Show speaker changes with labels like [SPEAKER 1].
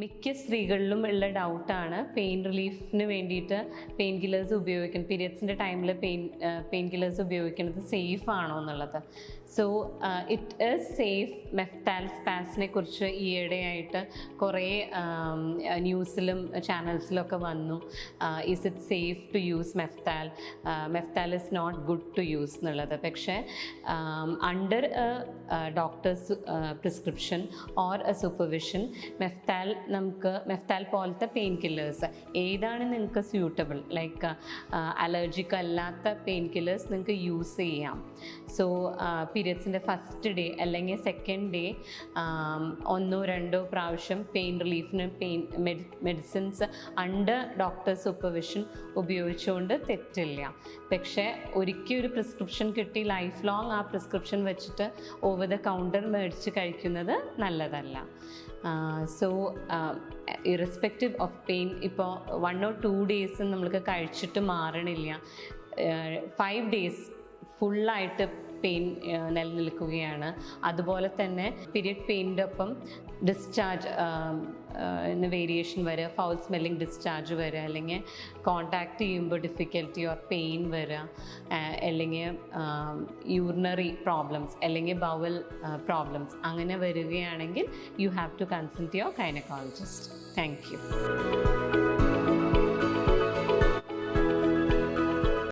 [SPEAKER 1] മിക്ക സ്ത്രീകളിലും ഉള്ള ഡൗട്ടാണ് പെയിൻ റിലീഫിന് വേണ്ടിയിട്ട് പെയിൻ കില്ലേഴ്സ് ഉപയോഗിക്കുന്നത് പീരിയഡ്സിന്റെ ടൈമിൽ പെയിൻ പെയിൻ കില്ലേഴ്സ് ഉപയോഗിക്കുന്നത് സേഫ് ആണോ എന്നുള്ളത്. So it is safe Meftal സ്പാസിനെ കുറിച്ച് ഈയിടെയായിട്ട് കുറേ ന്യൂസിലും ചാനൽസിലൊക്കെ വന്നു. Is it safe to use Meftal Meftal is not good to use എന്നുള്ളത്. പക്ഷേ under doctor's prescription or a supervision Meftal നമുക്ക് മെഫ്താൽ പോലത്തെ പെയിൻ കില്ലേഴ്സ്. ഏതാണ് നിങ്ങൾക്ക് സ്യൂട്ടബിൾ ലൈക്ക് അലർജിക്ക് അല്ലാത്ത പെയിൻ കില്ലേഴ്സ് നിങ്ങൾക്ക് യൂസ് ചെയ്യാം. സോ പീരിയഡ്സിന്റെ ഫസ്റ്റ് ഡേ അല്ലെങ്കിൽ സെക്കൻഡ് ഡേ ഒന്നോ രണ്ടോ പ്രാവശ്യം pain റിലീഫിന് pain medicines under doctor supervision ഉപയോഗിച്ചുകൊണ്ട് തെറ്റില്ല. പക്ഷേ ഒരിക്കൽ ഒരു പ്രിസ്ക്രിപ്ഷൻ കിട്ടി ലൈഫ് ലോങ് ആ പ്രിസ്ക്രിപ്ഷൻ വെച്ചിട്ട് ഓവർ ദ കൗണ്ടർ മേടിച്ച് കഴിക്കുന്നത് നല്ലതല്ല. സോ ഇറസ്പെക്റ്റീവ് ഓഫ് പെയിൻ ഇപ്പോൾ വൺ ഓർ ടു ഡേയ്സ് നമ്മൾക്ക് കഴിച്ചിട്ട് മാറണില്ല. ഫൈവ് ഡേയ്സ് ഫുള്ളായിട്ട് പെയിൻ നിലനിൽക്കുകയാണ്. അതുപോലെ തന്നെ പീരിയഡ് പെയിന്റെ ഒപ്പം ഡിസ്ചാർജ് വേരിയേഷൻ വരെ ഫൗൾ സ്മെല്ലിംഗ് ഡിസ്ചാർജ് വരെ അല്ലെങ്കിൽ കോണ്ടാക്ട് ചെയ്യുമ്പോൾ ഡിഫിക്കൽറ്റി ഓർ പെയിൻ വരെ. അല്ലെങ്കിൽ യൂറിനറി പ്രോബ്ലംസ് അല്ലെങ്കിൽ ബവൽ പ്രോബ്ലംസ് അങ്ങനെ വരികയാണെങ്കിൽ you have to consult your gynaecologist thank you